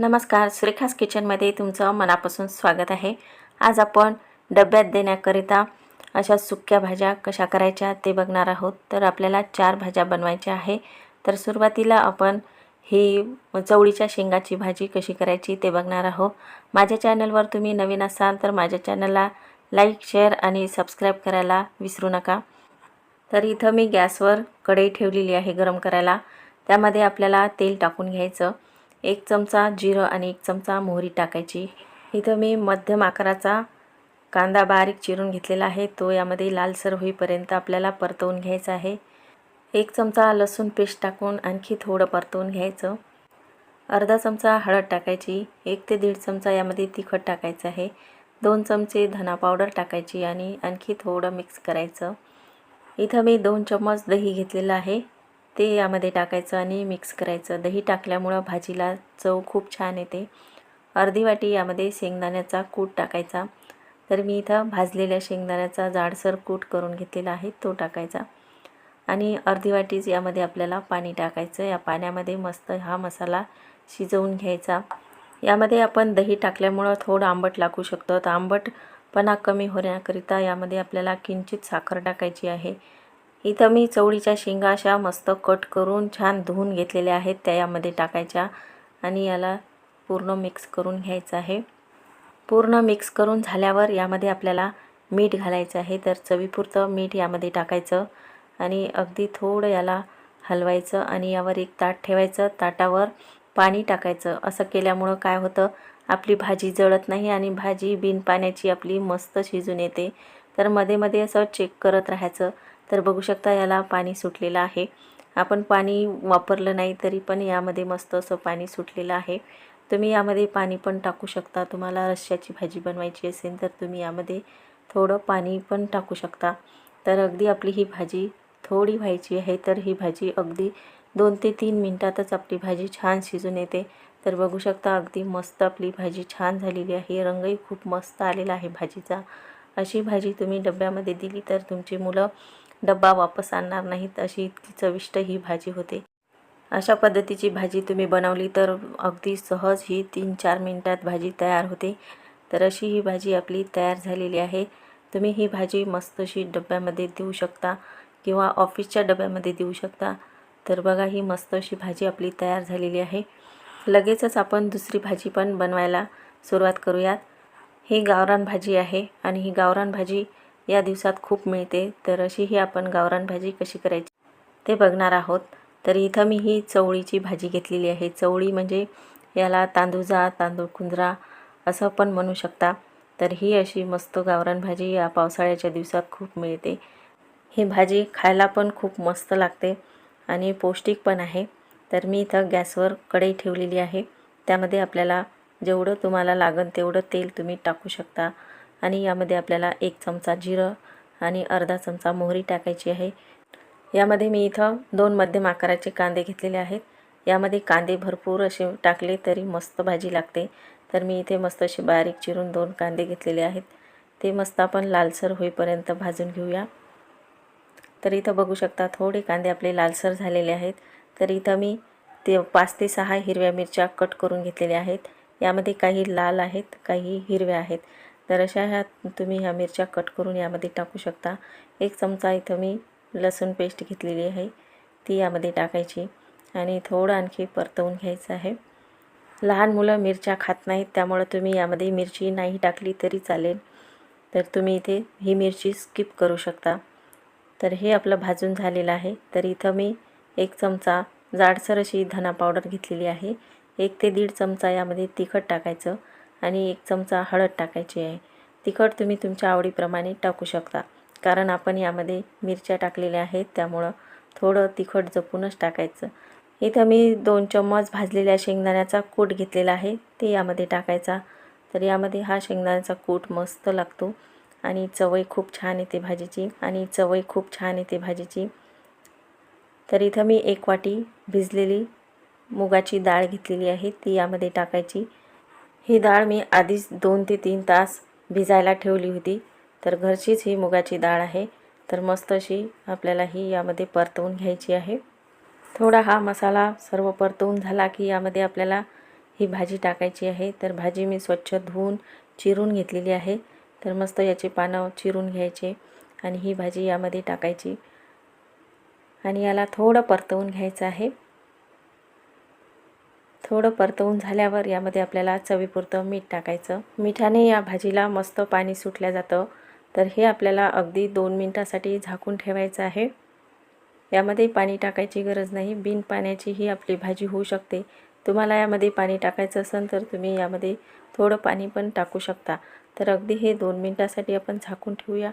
नमस्कार सुरेखास किचनमध्ये तुमचं मनापासून स्वागत आहे. आज आपण डब्यात देण्याकरिता अशा सुक्या भाज्या कशा करायच्या ते बघणार आहोत. तर आपल्याला चार भाज्या बनवायच्या आहे. तर सुरुवातीला आपण ही चवळीच्या शेंगाची भाजी कशी करायची ते बघणार आहोत. माझ्या चॅनलवर तुम्ही नवीन असाल तर माझ्या चॅनलला लाईक शेअर आणि सबस्क्राईब करायला विसरू नका. तर इथं मी गॅसवर कढई ठेवलेली आहे गरम करायला. त्यामध्ये आपल्याला तेल टाकून घ्यायचं. एक चमचा जिरं आणि एक चमचा मोहरी टाकायची. इथं मी मध्यम आकाराचा कांदा बारीक चिरून घेतलेला आहे. तो यामध्ये लालसर होईपर्यंत आपल्याला परतवून घ्यायचा आहे. एक चमचा लसूण पेस्ट टाकून आणखी थोडं परतवून घ्यायचं. अर्धा चमचा हळद टाकायची. एक ते दीड चमचा यामध्ये तिखट टाकायचं आहे. दोन चमचे धना पावडर टाकायची आणि आणखी थोडं मिक्स करायचं. इथं मी दोन चम्मच दही घेतलेलं आहे. ते यामध्ये टाकायचं आणि मिक्स करायचं. दही टाकल्यामुळं भाजीला चव खूप छान येते. अर्धी वाटी यामध्ये शेंगदाण्याचा कूट टाकायचा. तर मी इथं भाजलेल्या शेंगदाण्याचा जाडसर कूट करून घेतलेला आहे तो टाकायचा. आणि अर्धी वाटीच यामध्ये आपल्याला पाणी टाकायचं. या पाण्यामध्ये मस्त हा मसाला शिजवून घ्यायचा. यामध्ये आपण दही टाकल्यामुळं थोडं आंबट लागू शकतं. तर आंबटपणा कमी होण्याकरिता यामध्ये आपल्याला किंचित साखर टाकायची आहे. इथं मी चवळीच्या शेंगा अशा मस्त कट करून छान धुवून घेतलेल्या आहेत. त्या यामध्ये टाकायच्या आणि याला पूर्ण मिक्स करून घ्यायचं आहे. पूर्ण मिक्स करून झाल्यावर यामध्ये आपल्याला मीठ घालायचं आहे. तर चवीपुरतं मीठ यामध्ये टाकायचं आणि अगदी थोडं याला हलवायचं आणि यावर एक ताट ठेवायचं. ताटावर पाणी टाकायचं. असं केल्यामुळं काय होतं? आपली भाजी जळत नाही आणि भाजी बिन पाण्याची आपली मस्त शिजून येते. तर मध्ये मध्ये असं चेक करत राहायचं. तर बघू शकता याला पाणी सुटलेलं आहे. आपण पाणी वापरलं नाही तरी पण यामध्ये मस्त असं पाणी सुटलेलं आहे. तुम्ही यामध्ये पाणी पण टाकू शकता. तुम्हाला रश्श्याची भाजी बनवायची असेल तर तुम्ही यामध्ये थोडं पाणी पण टाकू शकता. तर अगदी आपली ही भाजी थोडी व्हायची आहे तर ही भाजी अगदी दोन ते तीन मिनटातच आपली भाजी छान शिजून येते. तर बघू शकता अगदी मस्त आपली भाजी छान झालेली आहे. रंगही खूप मस्त आलेला आहे भाजीचा. अशी भाजी तुम्ही डब्यामध्ये दिली तर तुमची मुलं डब्बा वापस आणणार नाहीत अशी इतकी चविष्ट ही भाजी होते. अशा पद्धतीची भाजी तुम्ही बनवली तर अगदी सहज ही तीन चार मिनटात भाजी तयार होते. तर अशी ही भाजी आपली तयार झालेली आहे. तुम्ही ही भाजी मस्तशी डब्यामध्ये देऊ शकता किंवा ऑफिसच्या डब्यामध्ये देऊ शकता. तर बघा ही मस्त अशी भाजी आपली तयार झालेली आहे. लगेचच आपण दुसरी भाजी पण बनवायला सुरुवात करूयात. ही गावरान भाजी आहे आणि ही गावरान भाजी या दिवसात खूप मिळते. तर अशी ही आपण गावरान भाजी कशी करायची ते बघणार आहोत. तर इथं मी ही चवळीची भाजी घेतलेली आहे. चवळी म्हणजे याला तांदूजा तांदूळ कुंजरा असं पण म्हणू शकता. तर ही अशी मस्त गावरान भाजी या पावसाळ्याच्या दिवसात खूप मिळते. ही भाजी खायला पण खूप मस्त लागते आणि पौष्टिक पण आहे. तर मी इथं गॅसवर कढई ठेवलेली आहे. त्यामध्ये आपल्याला जेवढं तुम्हाला लागन तेवढं तेल तुम्ही टाकू शकता. आणि यामध्ये आपल्याला एक चमचा जिरं आणि अर्धा चमचा मोहरी टाकायची आहे. यामध्ये मी इथं दोन मध्यम आकाराचे कांदे घेतलेले आहेत. यामध्ये कांदे भरपूर असे टाकले तरी मस्त भाजी लागते. तर मी इथे मस्त असे बारीक चिरून दोन कांदे घेतलेले आहेत. ते मस्त आपण लालसर होईपर्यंत भाजून घेऊया. तर इथं बघू शकता थोडे कांदे आपले लालसर झालेले आहेत. तर इथं मी ते पाच ते सहा हिरव्या मिरच्या कट करून घेतलेल्या आहेत. यामध्ये काही लाल आहेत काही हिरव्या आहेत. तर अशा ह्या तुम्ही ह्या मिरच्या कट करून यामध्ये टाकू शकता. एक चमचा इथं मी लसूण पेस्ट घेतलेली आहे. ती यामध्ये टाकायची आणि थोडं आणखी परतवून घ्यायचं आहे. लहान मुलं मिरच्या खात नाहीत त्यामुळं तुम्ही यामध्ये मिरची नाही टाकली तरी चालेल. तर तुम्ही इथे ही मिरची स्किप करू शकता. तर हे आपलं भाजून झालेलं आहे. तर इथं मी एक चमचा जाडसर अशी धना पावडर घेतलेली आहे. एक ते दीड चमचा यामध्ये तिखट टाकायचं आणि एक चमचा हळद टाकायची आहे. तिखट तुम्ही तुमच्या आवडीप्रमाणे टाकू शकता. कारण आपण यामध्ये मिरच्या टाकलेल्या आहेत त्यामुळं थोडं तिखट जपूनच टाकायचं. इथं मी दोन चम्मच भाजलेल्या शेंगदाण्याचा कूट घेतलेला आहे ते यामध्ये टाकायचा. तर यामध्ये हा शेंगदाण्याचा कूट मस्त लागतो आणि चवई खूप छान येते भाजीची आणि चवई खूप छान येते भाजीची. तर इथं मी एक वाटी भिजलेली मुगाची डाळ घेतलेली आहे ती यामध्ये टाकायची. ही डाळ मी आधीच दोन ते तीन तास भिजायला ठेवली होती. तर घरचीच ही मुगाची डाळ आहे. तर मस्त अशी आपल्याला ही यामध्ये परतवून घ्यायची आहे. थोडा हा मसाला सर्व परतवून झाला की यामध्ये आपल्याला ही भाजी टाकायची आहे. तर भाजी मी स्वच्छ धुवून चिरून घेतलेली आहे. तर मस्त याचे पानं चिरून घ्यायचे आणि ही भाजी यामध्ये टाकायची. आणि याला थोडं परतवून घ्यायचं आहे. थोडं परतवून झाल्यावर यामध्ये आपल्याला चवीपुरतं मीठ टाकायचं. मिठाने या भाजीला मस्त पाणी सुटल्या जातं. तर हे आपल्याला अगदी दोन मिनटासाठी झाकून ठेवायचं आहे. यामध्ये पाणी टाकायची गरज नाही. बिन पाण्याची ही आपली भाजी होऊ शकते. तुम्हाला यामध्ये पाणी टाकायचं असेल तर तुम्ही यामध्ये थोडं पाणी पण टाकू शकता. तर अगदी हे दोन मिनटासाठी आपण झाकून ठेवूया.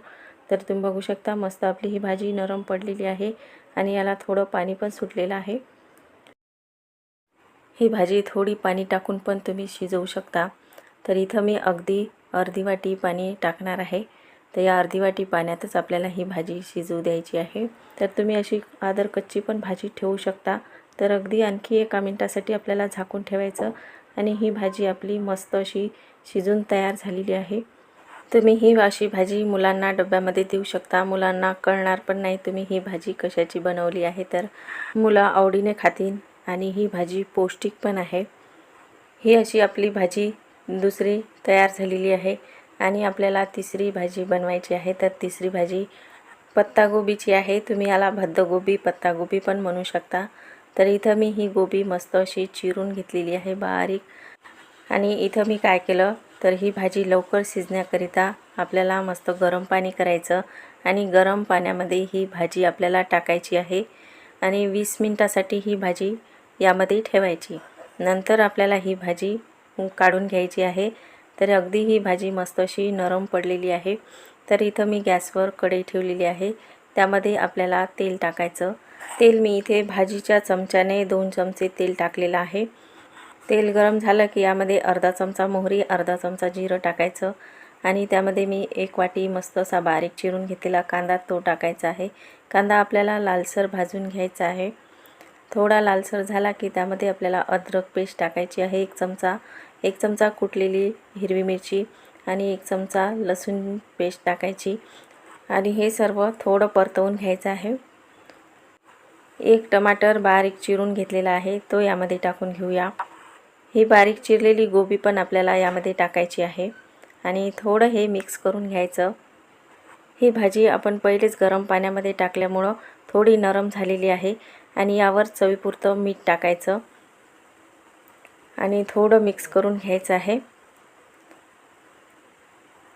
तर तुम्ही बघू शकता मस्त आपली ही भाजी नरम पडलेली आहे आणि याला थोडं पाणी पण सुटलेलं आहे. ही भाजी थोडी पाणी टाकून पण तुम्ही शिजवू शकता. तर इथं मी अगदी अर्धी वाटी पाणी टाकणार आहे. तर या अर्धी वाटी पाण्यातच आपल्याला ही भाजी शिजवू द्यायची आहे. तर तुम्ही अशी आदर कच्ची पण भाजी ठेवू शकता. तर अगदी आणखी एका मिनटासाठी आपल्याला झाकून ठेवायचं आणि ही भाजी आपली मस्त अशी शिजून तयार झालेली आहे. तुम्ही ही अशी भाजी मुलांना डब्यामध्ये देऊ शकता. मुलांना कळणार पण नाही तुम्ही ही भाजी कशाची बनवली आहे. तर मुलं आवडीने खातील. आणि ही भाजी पौष्टिक पण आहे. ही अशी आपली भाजी दुसरी तयार झालेली आहे आणि आपल्याला तिसरी भाजी बनवायची आहे. तर तिसरी भाजी पत्तागोबीची आहे. तुम्ही याला भद्दगोबी पत्तागोबी पण म्हणू शकता. तर इथं मी ही गोबी मस्त अशी चिरून घेतलेली आहे बारीक. आणि इथं मी काय केलं तर ही भाजी लवकर शिजण्याकरिता आपल्याला मस्त गरम पाणी करायचं आणि गरम पाण्यामध्ये ही भाजी आपल्याला टाकायची आहे. आणि वीस मिनटासाठी ही भाजी यामध्ये ठेवायची. नंतर आपल्याला ही भाजी काढून घ्यायची आहे. तर अगदी ही भाजी मस्त अशी नरम पडलेली आहे. तर इथं मी गॅसवर कढई ठेवलेली आहे. त्यामध्ये आपल्याला तेल टाकायचं. तेल मी इथे भाजीच्या चमच्याने दोन चमचे तेल टाकलेलं आहे. तेल गरम झालं की यामध्ये अर्धा चमचा मोहरी अर्धा चमचा जिरं टाकायचं. आणि त्यामध्ये मी एक वाटी मस्त असा बारीक चिरून घेतलेला कांदा तो टाकायचा आहे. कांदा आपल्याला लालसर भाजून घ्यायचा आहे. थोडा लालसर झाला की त्यामध्ये आपल्याला अद्रक पेस्ट टाकायची आहे. एक चमचा एक चमचा कुटलेली हिरवी मिरची आणि एक चमचा लसूण पेस्ट टाकायची. आणि हे सर्व थोडं परतवून घ्यायचं आहे. एक टमाटर बारीक चिरून घेतलेला आहे. तो यामध्ये टाकून घेऊया. ही बारीक चिरलेली गोबी पण आपल्याला यामध्ये टाकायची आहे. आणि थोडं हे मिक्स करून घ्यायचं. ही भाजी आपण पहिलेच गरम पाण्यामध्ये टाकल्यामुळं थोडी नरम झालेली आहे. आणि यावर चवीपुरतं मीठ टाकायचं. आणि थोडं मिक्स करून घ्यायचं आहे.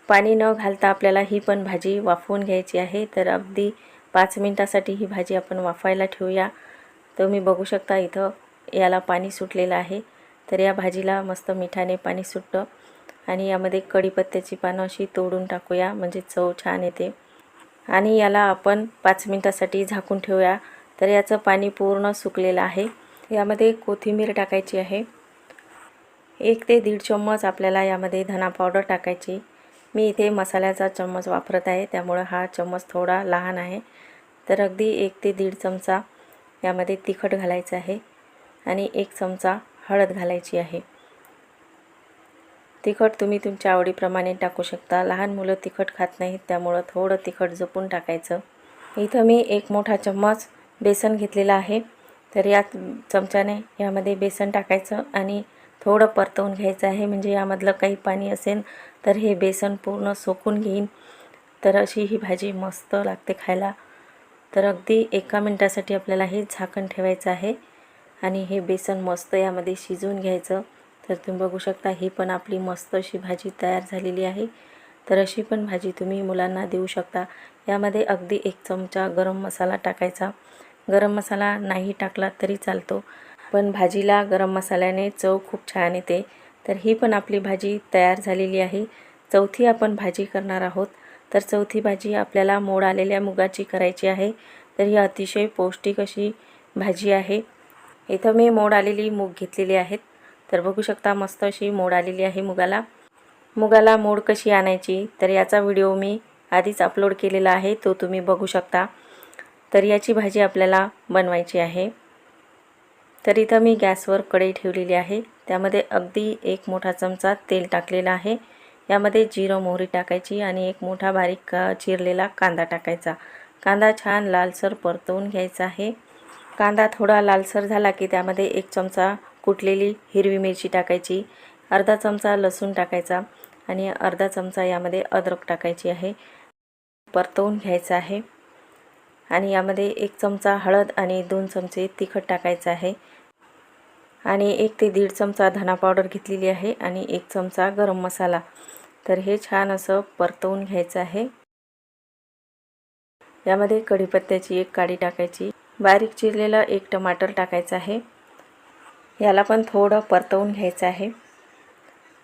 पाणी न घालता आपल्याला ही पण भाजी वाफवून घ्यायची आहे. तर अगदी पाच मिनटासाठी ही भाजी आपण वाफायला ठेवूया. तुम्ही बघू शकता इथं याला पाणी सुटलेलं आहे. तर या भाजीला मस्त मिठाने पाणी सुटतं. आणि यामध्ये कढीपत्त्याची पानं अशी तोडून टाकूया. म्हणजे चव छान येते. आणि याला आपण पाच मिनटासाठी झाकून ठेवूया. तर याचं पाणी पूर्ण सुकलेलं आहे. यामध्ये कोथिंबीर टाकायची आहे. एक ते दीड चम्मच आपल्याला यामध्ये धना पावडर टाकायची. मी इथे मसाल्याचा चम्मच वापरत आहे. त्यामुळं हा चम्मच थोडा लहान आहे. तर अगदी एक ते दीड चमचा यामध्ये तिखट घालायचं आहे आणि एक चमचा हळद घालायची आहे. तिखट तुम्ही तुमच्या आवडीप्रमाणे टाकू शकता. लहान मुलं तिखट खात नाहीत त्यामुळं थोडं तिखट जपून टाकायचं. इथं मी एक मोठा चम्मच बेसन घेतलेलं आहे. तर या चमच्याने यामध्ये बेसन टाकायचं आणि थोडं परतवून घ्यायचं आहे. म्हणजे यामधलं काही पाणी असेल तर हे बेसन पूर्ण सोकून घेईन. तर अशी ही भाजी मस्त लागते खायला. तर अगदी एका मिनटासाठी आपल्याला हे झाकण ठेवायचं आहे. आणि हे बेसन मस्त यामध्ये शिजवून घ्यायचं. तर तुम्ही बघू शकता ही पण आपली मस्त अशी भाजी तयार झालेली आहे. तर अशी पण भाजी तुम्ही मुलांना देऊ शकता. यामध्ये अगदी एक चमचा गरम मसाला टाकायचा. गरम मसाला नाही टाकला तरी चालतो. पण भाजीला गरम मसाल्याने चव खूप छान येते. तर ही पण आपली भाजी तयार झालेली आहे. चौथी आपण भाजी करणार आहोत. तर चौथी भाजी आपल्याला मोड आलेल्या मुगाची करायची आहे. तर ही अतिशय पौष्टिक अशी भाजी आहे. इथं मी मोड आलेली मूग घेतलेली आहेत. तर बघू शकता मस्त अशी मोड आलेली आहे मुगाला. मुगाला मोड कशी आणायची? तर याचा व्हिडिओ मी आधीच अपलोड केलेला आहे. तो तुम्ही बघू शकता. तर याची भाजी आपल्याला बनवायची आहे. तर इथं मी गॅसवर कढई ठेवलेली आहे. त्यामध्ये अगदी एक मोठा चमचा तेल टाकलेला आहे. यामध्ये जिरं मोहरी टाकायची आणि एक मोठा बारीक चिरलेला कांदा टाकायचा. कांदा छान लालसर परतवून घ्यायचा आहे. कांदा थोडा लालसर झाला की त्यामध्ये एक चमचा कुटलेली हिरवी मिरची टाकायची अर्धा चमचा लसूण टाकायचा आणि अर्धा चमचा यामध्ये अद्रक टाकायची आहे. परतवून घ्यायचं आहे. आणि यामध्ये एक चमचा हळद आणि दोन चमचे तिखट टाकायचं आहे. आणि एक ते दीड चमचा धना पावडर घेतलेली आहे आणि एक चमचा गरम मसाला. तर हे छान असं परतवून घ्यायचं आहे. यामध्ये कढीपत्त्याची एक काडी टाकायची बारीक चिरलेलं एक टमाटर टाकायचं आहे. याला पण थोडं परतवून घ्यायचं आहे.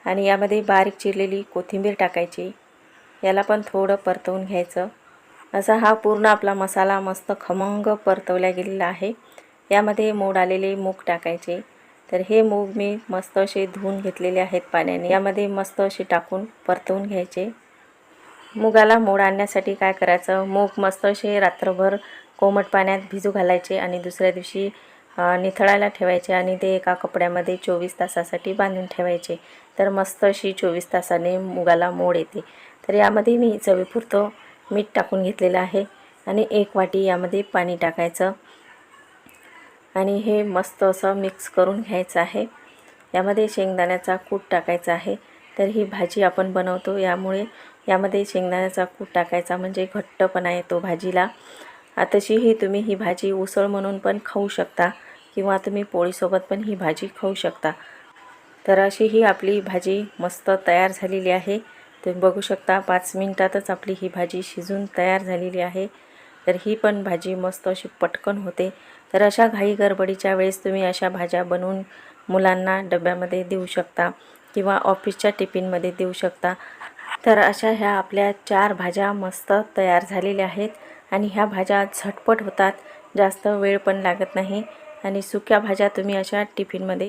आणि यामध्ये बारीक चिरलेली कोथिंबीर टाकायची याला पण थोडं परतवून घ्यायचं. असा हा पूर्ण आपला मसाला मस्त खमंग परतवला गेलेला आहे. यामध्ये मोड आलेले मूग टाकायचे. तर हे मूग मी मस्त असे धुवून घेतलेले आहेत पाण्याने. यामध्ये मस्त असे टाकून परतवून घ्यायचे. मुगाला मोड आणण्यासाठी काय करायचं? मूग मस्त असे रात्रभर कोमट पाण्यात भिजू घालायचे आणि दुसऱ्या दिवशी निथळायला ठेवायचे आणि ते एका कपड्यामध्ये चोवीस तासासाठी बांधून ठेवायचे. तर मस्त अशी चोवीस तासाने मुगाला मोड येते. तर यामध्ये मी चवीपुरतं मीठ टाकून घेतलेलं आहे आणि एक वाटी यामध्ये पाणी टाकायचं. आणि हे मस्त असं मिक्स करून घ्यायचं आहे. यामध्ये शेंगदाण्याचा कूट टाकायचा आहे. तर ही भाजी आपण बनवतो. यामुळे यामध्ये शेंगदाण्याचा कूट टाकायचा म्हणजे घट्टपणा येतो भाजीला. तशीही तुम्ही ही भाजी उसळ म्हणून पण खाऊ शकता किंवा तुम्ही पोळीसोबत पण ही भाजी खाऊ शकता. तर अशी ही आपली भाजी मस्त तयार झालेली आहे. तुम्ही बघू शकता पाच मिनटातच आपली ही भाजी शिजून तयार झालेली आहे. तर ही पण भाजी मस्त अशी पटकन होते. तर अशा घाई गडबडीच्या वेळेस तुम्ही अशा भाज्या बनवून मुलांना डब्यामध्ये देऊ शकता किंवा ऑफिसच्या टिफिनमध्ये देऊ शकता. तर अशा ह्या आपल्या चार भाज्या मस्त तयार झालेल्या आहेत आणि ह्या भाज्या झटपट होतात जास्त वेळ पण लागत नाही. आणि सुक्या भाज्या तुम्ही अशा टिफिनमध्ये